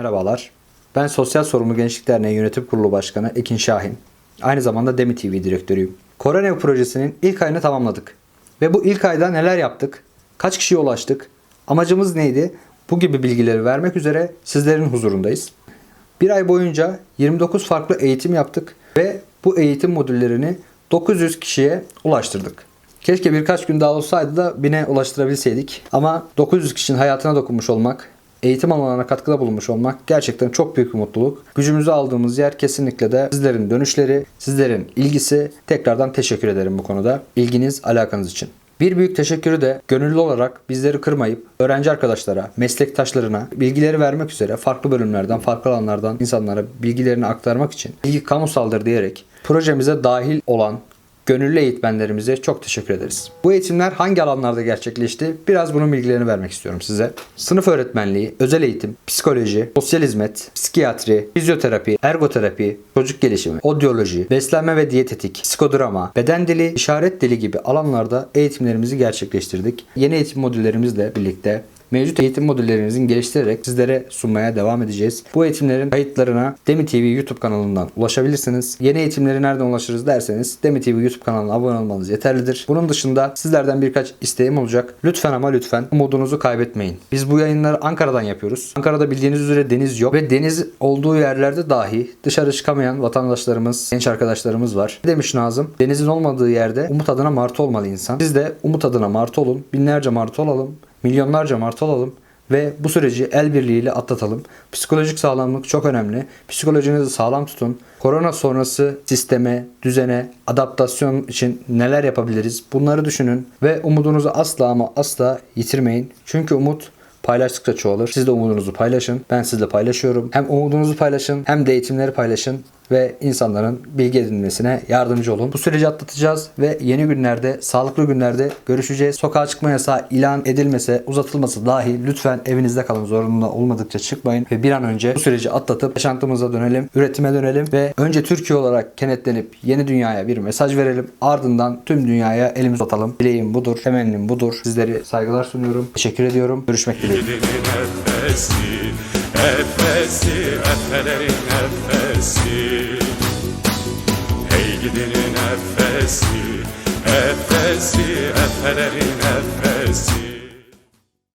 Merhabalar. Ben Sosyal Sorumlu Gençlik Derneği Yönetim Kurulu Başkanı Ekin Şahin. Aynı zamanda Demi TV direktörüyüm. Koronev projesinin ilk ayını tamamladık. Ve bu ilk ayda neler yaptık? Kaç kişiye ulaştık? Amacımız neydi? Bu gibi bilgileri vermek üzere sizlerin huzurundayız. Bir ay boyunca 29 farklı eğitim yaptık ve bu eğitim modüllerini 900 kişiye ulaştırdık. Keşke birkaç gün daha olsaydı da 1000'e ulaştırabilseydik. Ama 900 kişinin hayatına dokunmuş olmak, eğitim alanlarına katkıda bulunmuş olmak gerçekten çok büyük bir mutluluk. Gücümüzü aldığımız yer kesinlikle de sizlerin dönüşleri, sizlerin ilgisi. Tekrardan teşekkür ederim bu konuda. İlginiz, alakanız için. Bir büyük teşekkürü de gönüllü olarak bizleri kırmayıp öğrenci arkadaşlara, meslektaşlarına bilgileri vermek üzere farklı bölümlerden, farklı alanlardan insanlara bilgilerini aktarmak için bilgi kamusaldır diyerek projemize dahil olan gönüllü eğitmenlerimize çok teşekkür ederiz. Bu eğitimler hangi alanlarda gerçekleşti? Biraz bunun bilgilerini vermek istiyorum size. Sınıf öğretmenliği, özel eğitim, psikoloji, sosyal hizmet, psikiyatri, fizyoterapi, ergoterapi, çocuk gelişimi, odyoloji, beslenme ve diyetetik, psikodrama, beden dili, işaret dili gibi alanlarda eğitimlerimizi gerçekleştirdik. Yeni eğitim modüllerimizle birlikte Mevcut eğitim modüllerimizin geliştirerek sizlere sunmaya devam edeceğiz. Bu eğitimlerin kayıtlarına Demi TV YouTube kanalından ulaşabilirsiniz. Yeni eğitimleri nereden ulaşırız derseniz Demi TV YouTube kanalına abone olmanız yeterlidir. Bunun dışında sizlerden birkaç isteğim olacak. Lütfen ama lütfen umudunuzu kaybetmeyin. Biz bu yayınları Ankara'dan yapıyoruz. Ankara'da bildiğiniz üzere deniz yok ve deniz olduğu yerlerde dahi dışarı çıkamayan vatandaşlarımız, genç arkadaşlarımız var. Ne demiş Nazım? Denizin olmadığı yerde umut adına martı olmalı insan. Siz de umut adına martı olun. Binlerce martı olalım milyonlarca martı olalım ve bu süreci el birliğiyle atlatalım. Psikolojik sağlamlık çok önemli. Psikolojinizi sağlam tutun. Korona sonrası sisteme, düzene, adaptasyon için neler yapabiliriz? Bunları düşünün ve umudunuzu asla ama asla yitirmeyin. Çünkü umut paylaştıkça çoğalır. Siz de umudunuzu paylaşın. Ben sizle paylaşıyorum. Hem umudunuzu paylaşın hem de eğitimleri paylaşın ve insanların bilgi edinmesine yardımcı olun. Bu süreci atlatacağız ve yeni günlerde, sağlıklı günlerde görüşeceğiz. Sokağa çıkma yasağı ilan edilmese, uzatılması dahi lütfen evinizde kalın. Zorunlu olmadıkça çıkmayın ve bir an önce bu süreci atlatıp yaşantımıza dönelim, üretime dönelim ve önce Türkiye olarak kenetlenip yeni dünyaya bir mesaj verelim. Ardından tüm dünyaya elimizi atalım. Dileğim budur, temennim budur. Sizleri saygılar sunuyorum. Teşekkür ediyorum. Görüşmek dileğiyle. Gidinin nefesi, nefesi, efelerin nefesi. Hey gidinin nefesi, nefesi, efelerin nefesi.